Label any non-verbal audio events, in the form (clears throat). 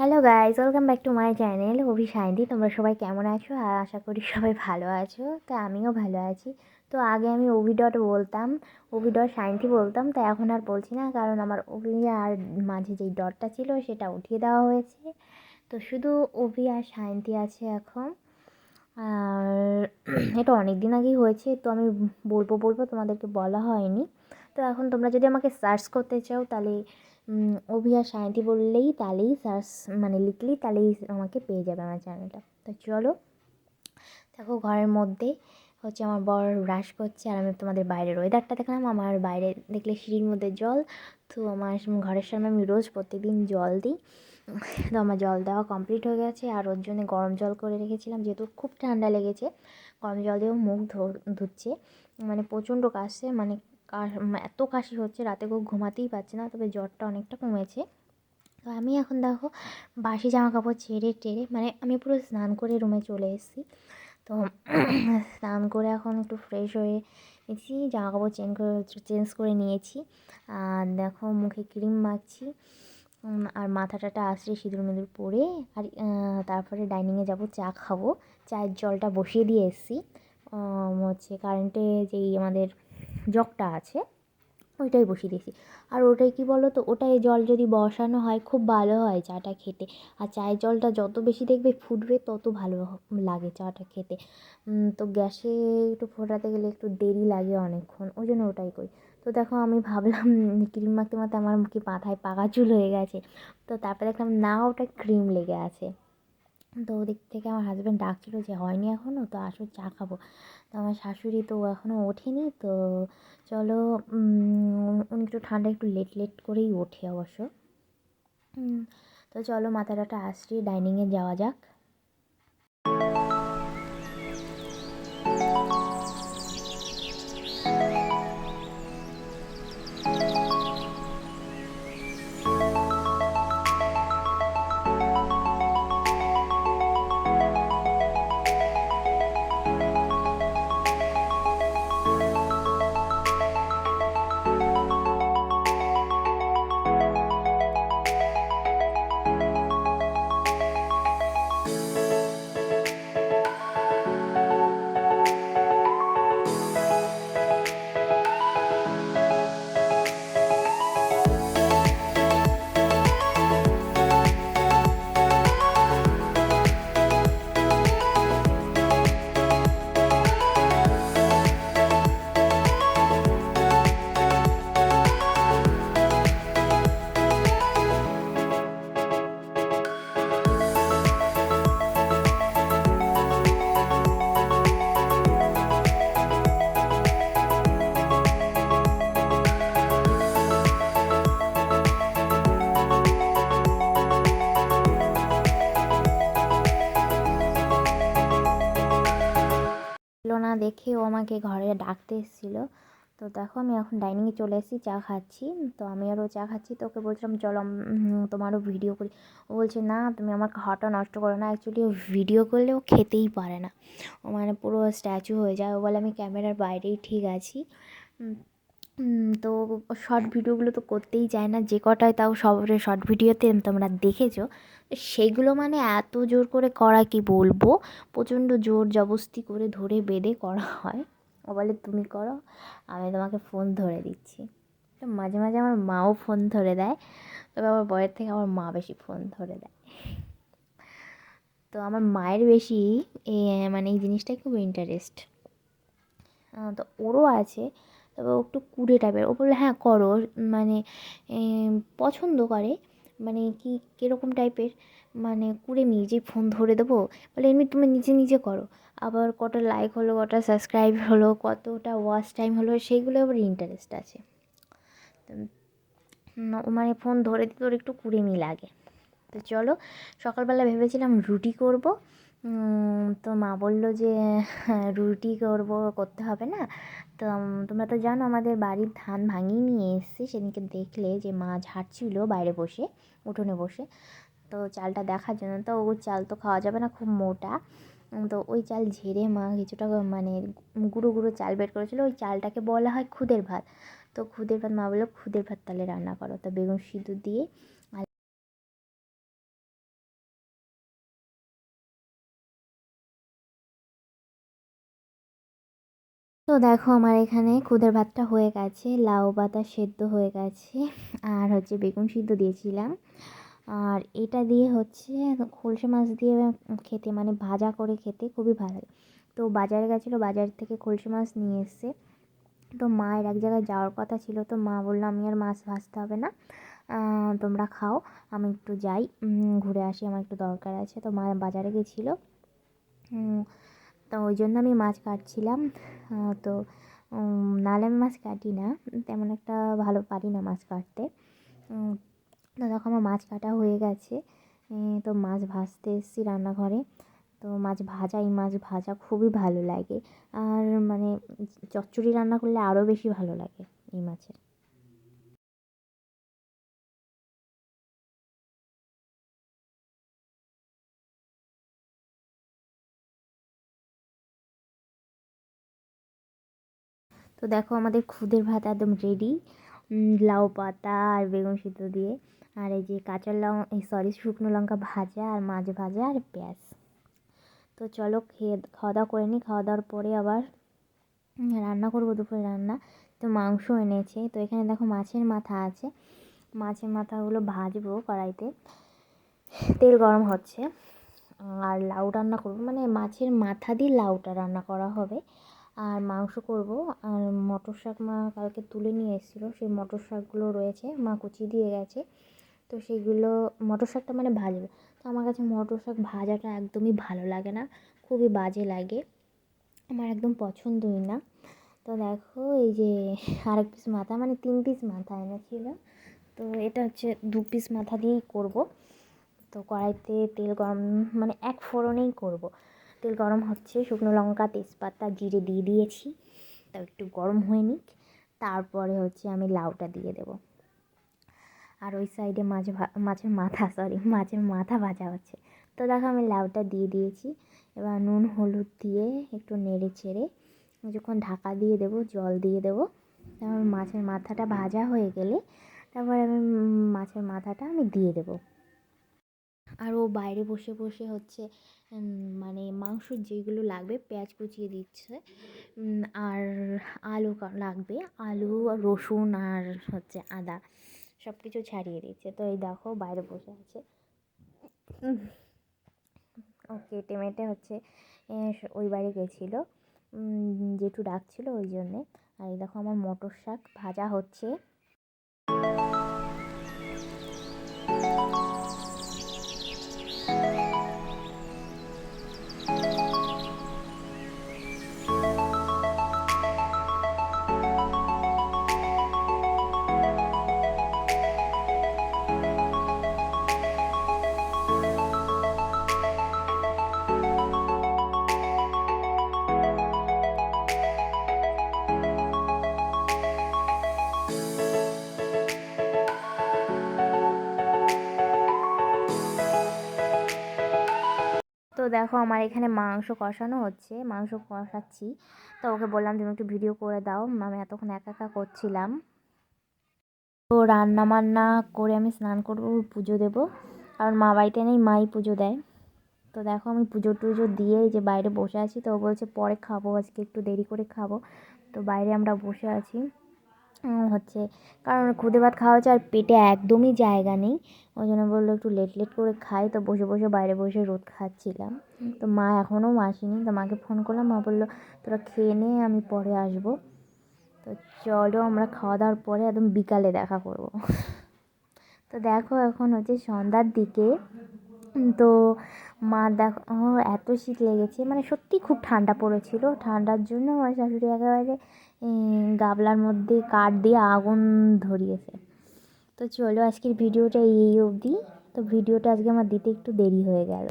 Hello guys welcome back to my channel Abhi সাইন্দি তোমরা সবাই কেমন আছো? আর আশা করি সবাই ভালো আছো। তো আমিও ভালো আছি। তো আগে আমি অভি ডট বলতাম অভি ডট সাইন্তি বলতাম, তো এখন আর বলছি না, কারণ আমার ওভি আর মাঝে যেই ডটটা ছিল, সেটা উঠিয়ে দেওয়া হয়েছে। তো শুধু ওভি আর সাইন্তি আছে এখন। আর এটা অনেক দিন আগেই হয়েছে, তো আমি বলব বলব তোমাদেরকে বলা হয়নি। তো এখন তোমরা যদি আমাকে সার্চ করতে চাও, তাহলে অভি আর সায়ন্তী বললেই তাহলেই সার্চ মানে লিখলেই তাহলেই আমাকে পেয়ে যাবে আমার চ্যানেলটা। তো চলো, দেখো ঘরের মধ্যে হচ্ছে আমার বর ব্রাশ করছে আর আমি তোমাদের বাইরের ওয়েদারটা দেখলাম আমার বাইরে দেখলে সিঁড়ির মধ্যে জল, তো আমার ঘরের সামনে আমি রোজ প্রত্যেকদিন জল দিই। তো আমার জল দেওয়া কমপ্লিট হয়ে গেছে আর ওর জন্য গরম জল করে রেখেছিলাম, যেহেতু খুব ঠান্ডা লেগেছে। গরম জল দিয়েও মুখ ধুচ্ছে। মানে প্রচণ্ড কাশছে মানে এত কাশি হচ্ছে, রাতে কেউ ঘুমাতেই পারছে না, তবে জ্বরটা অনেকটা কমেছে। তো আমি এখন দেখো, বাসি জামা কাপড় ছেড়ে টেরে মানে আমি পুরো স্নান করে রুমে চলে এসেছি। তো (clears throat) স্নান করে এখন একটু ফ্রেশ হয়ে নিয়েছি জামা কাপড় চেঞ্জ করে চেঞ্জ করে নিয়েছি। আর দেখো, মুখে ক্রিম মাখছি আর মাথা টাটা আসলে সিঁদুর মিঁদুর পরে, আর তারপরে ডাইনিংয়ে যাব, চা খাব। চায়ের জলটা বসিয়ে দিয়ে এসেছি। হচ্ছে কারেন্টে যেই আমাদের জগটা আছে, ওইটাই বসিয়ে দিয়েছি। আর ওটাই কী বলো তো ওটাই জল যদি বসানো হয়, খুব ভালো হয় চাটা খেতে। আর চায়ের জলটা যত বেশি দেখবে ফুটবে, তত ভালো লাগে চাটা খেতে। তো গ্যাসে একটু ফোটাতে গেলে একটু দেরি লাগে অনেকক্ষণ, ওই জন্য ওটাই করি। তো দেখো আমি ভাবলাম, (laughs) ক্রিম মাখতে মাখতে আমার কি মাথায় পাকা চুল হয়ে গেছে। তো তারপরে দেখলাম না, ওটা ক্রিম লেগে আছে। তো ওদিক থেকে আমার হাজব্যান্ড ডাকছিল যে, হয়নি এখনও তো আসো চা খাব। তো আমার শাশুড়ি তো এখনও ওঠেনি, তো চলো উনি একটু ঠান্ডা, একটু লেট লেট করেই ওঠে অবশ্য। তো চলো মাথা টাটা আসছি ডাইনিংয়ে যাওয়া যাক। না দেখে ও আমাকে ঘরে ডাকতে এসেছিল। তো দেখো আমি এখন ডাইনিংয়ে চলে এসেছি, চা খাচ্ছি। তো আমি আরও চা খাচ্ছি, তো ওকে বলছিলাম, চলো তোমারও ভিডিও করি। ও বলছে, না, তুমি আমার খাওয়াটা নষ্ট করো না। অ্যাকচুয়ালি ও ভিডিও করলে ও খেতেই পারে না। ও মানে পুরো স্ট্যাচু হয়ে যায়। ও বলে, আমি ক্যামেরার বাইরেই ঠিক আছি। তো শর্ট ভিডিওগুলো তো করতেই চায় না। যে কটায় তাও সবরে শর্ট ভিডিওতে তোমরা দেখেছ। সেগুলো মানে এত জোর করে করা কি বলব? প্রচণ্ড জোর জবস্তি করে ধরে বেঁধে করা হয়। ও বলে, তুমি করো, আমি তোমাকে ফোন ধরে দিচ্ছি। তো মাঝে মাঝে আমার মাও ফোন ধরে দেয়। তবে আমার বয়ের থেকে আমার মা বেশি ফোন ধরে দেয়। তো আমার মায়ের বেশি মানে এই জিনিসটাই খুব ইন্টারেস্ট তো ওরও আছে। ও একটু কুড়ে টাইপের ও বলল হ্যাঁ করো। মানে পছন্দ করে। মানে কি, কীরকম টাইপের মানে কুড়ে নিজেই ফোন ধরে দেবো? বলে, এমনি তুমি নিজে নিজে করো। আবার কটা লাইক হলো, কটা সাবস্ক্রাইব হলো, কতটা ওয়াচ টাইম হলো, সেইগুলো আবার ইন্টারেস্ট আছে। মানে ফোন ধরে দিতে, ওর একটু কুড়েমি লাগে। তো চলো, সকালবেলা ভেবেছিলাম রুটি করব। তো মা বলল যে রুটি করব, করতে হবে না। তো তোমরা তো জানো আমাদের বাড়ির ধান ভাঙিয়ে নিয়ে এসছে। সেদিনকে দেখলে যে মা ঝাড়ছিল বাইরে বসে, উঠোনে বসে। তো চালটা দেখার জন্য, তো ও চাল তো খাওয়া যাবে না, খুব মোটা। তো ওই চাল ঝেড়ে মা কিছুটা মানে গুঁড়ো গুঁড়ো চাল বের করেছিলো। ওই চালটাকে বলা হয় খুদের ভাত। তো খুদের ভাত, মা বলল, খুদের ভাত তাহলে রান্না করো। তো বেগুন সিঁদুর দিয়ে তো দেখো আমার এখানে খুদের ভাতটা হয়ে গেছে, লাউ পাতা সেদ্ধ হয়ে গেছে, আর হচ্ছে বেগুন সিদ্ধ দিয়েছিলাম। আর এটা দিয়ে হচ্ছে খোলসে মাছ দিয়ে খেতে মানে ভাজা করে খেতে খুবই ভালো লাগে। তো বাজারে গেছিল, বাজার থেকে খোলসে মাছ নিয়ে এসছে। তো মায়ের এক জায়গায় যাওয়ার কথা ছিল, তো মা বলল, আমি আর মাছ ভাজতে হবে না তোমরা খাও, আমি একটু যাই ঘুরে আসি, আমার একটু দরকার আছে। তো মা বাজারে গেছিল তো ওই জন্য আমি মাছ কাটছিলাম। তো নাহলে আমি মাছ কাটি না। তেমন একটা ভালো পারি না মাছ কাটতে। তো দেখো আমার মাছ কাটা হয়ে গেছে। তো মাছ ভাজতে এসেছি রান্নাঘরে। তো মাছ ভাজা এই মাছ ভাজা খুবই ভালো লাগে। আর মানে চচ্চড়ি রান্না করলে আরও বেশি ভালো লাগে এই মাছের। তো দেখো আমাদের খুদের ভাত একদম রেডি লাউ পাতা আর বেগুন সিদ্ধ দিয়ে, আর এই যে কাঁচা লঙ্কা সরি শুকনো লঙ্কা ভাজা আর মাছ ভাজা আর পেঁয়াজ। তো চলো খেয়ে, খাওয়া দাওয়া করে নিই খাওয়া দাওয়ার পরে আবার রান্না করব দুপুরে রান্না। তো মাংস এনেছে, তো এখানে দেখো মাছের মাথা আছে। মাছের মাথাগুলো ভাজবো কড়াইতে। তেল গরম হচ্ছে। আর লাউ রান্না করব মানে মাছের মাথা দিয়ে লাউটা রান্না করা হবে। আর মাংস করব। আর মটর শাক মা কালকে তুলে নিয়ে এসেছিল। সেই মটর শাকগুলো রয়েছে, মা কুচি দিয়ে গেছে। তো সেইগুলো মটর শাকটা মানে ভাজবে। তো আমার কাছে মটর শাক ভাজাটা একদমই ভালো লাগে না, খুবই বাজে লাগে। আমার একদম পছন্দই না। তো দেখো, এই যে আরেক পিস মাথা মানে তিন পিস মাথা এনেছিল। তো এটা হচ্ছে দু পিস মাথা দিয়েই করব। তো কড়াইতে তেল গরম মানে এক ফোড়নেই করব। তেল গরম হচ্ছে, শুকনো লঙ্কা, তেজপাতা, জিরে দিয়ে দিয়েছি। তাও একটু গরম হয়ে নিক, তারপরে হচ্ছে আমি লাউটা দিয়ে দেবো। আর ওই সাইডে মাছ মাছের মাথা সরি মাছের মাথা ভাজা হচ্ছে। তো দেখো আমি লাউটা দিয়ে দিয়েছি। এবার নুন, হলুদ দিয়ে একটু নেড়ে চেড়ে যখন ঢাকা দিয়ে দেবো, জল দিয়ে দেবো। তারপর মাছের মাথাটা ভাজা হয়ে গেলে তারপরে আমি মাছের মাথাটা আমি দিয়ে দেবো। আর ও বাইরে বসে বসে হচ্ছে মানে মাংসর যেগুলো লাগবে পেঁয়াজ কুচিয়ে দিচ্ছে আর আলু লাগবে আলু আর রসুন আর হচ্ছে আদা সব কিছু ছাড়িয়ে দিচ্ছে। তো এই দেখো বাইরে বসে আছে। ও কেটে মেটে হচ্ছে ওই বাড়ি গেছিল জেঠু ডাকছিলো ওই জন্যে। আর এই দেখো আমার মটর শাক ভাজা হচ্ছে। দেখো আমার এখানে মাংস কষানো হচ্ছে, মাংস কষাচ্ছি। তো ওকে বললাম তুমি একটু ভিডিও করে দাও, আমি এতক্ষণ একা একা করছিলাম। তো রান্না বান্না করে আমি স্নান করব, পুজো দেবো। কারণ মা বাড়িতে নেই, মাই পুজো দেয়। তো দেখো আমি পুজো টুজো দিয়ে যে বাইরে বসে আছি, তো ও বলছে পরে খাব, আজকে একটু দেরি করে খাব। তো বাইরে আমরা বসে আছি। হচ্ছে, কারণ খুদে ভাত খাওয়া হচ্ছে আর পেটে একদমই জায়গা নেই। ওই জন্য বলল একটু লেট লেট করে খাই। তো বসে বসে, বাইরে বসে রোদ খাচ্ছিলাম। তো মা এখনও আসেনি। তো মাকে ফোন করলাম। মা বলল, তোরা খেয়ে নে, আমি পরে আসব। তো চলো আমরা খাওয়া দাওয়ার পরে একদম বিকালে দেখা করব। তো দেখো এখন হচ্ছে সন্ধ্যার দিকে তো মা দেখো এত শীত লেগেছে মানে সত্যি খুব ঠান্ডা পড়েছিল। ঠান্ডার জন্য আমার শাশুড়ি একেবারে গাবলার মধ্যে কাঠ দিয়ে আগুন ধরিয়েছে। তো চলো আজকের ভিডিওটা এই অবধি। তো ভিডিওটা আজকে আমার দিতে একটু দেরি হয়ে গেল।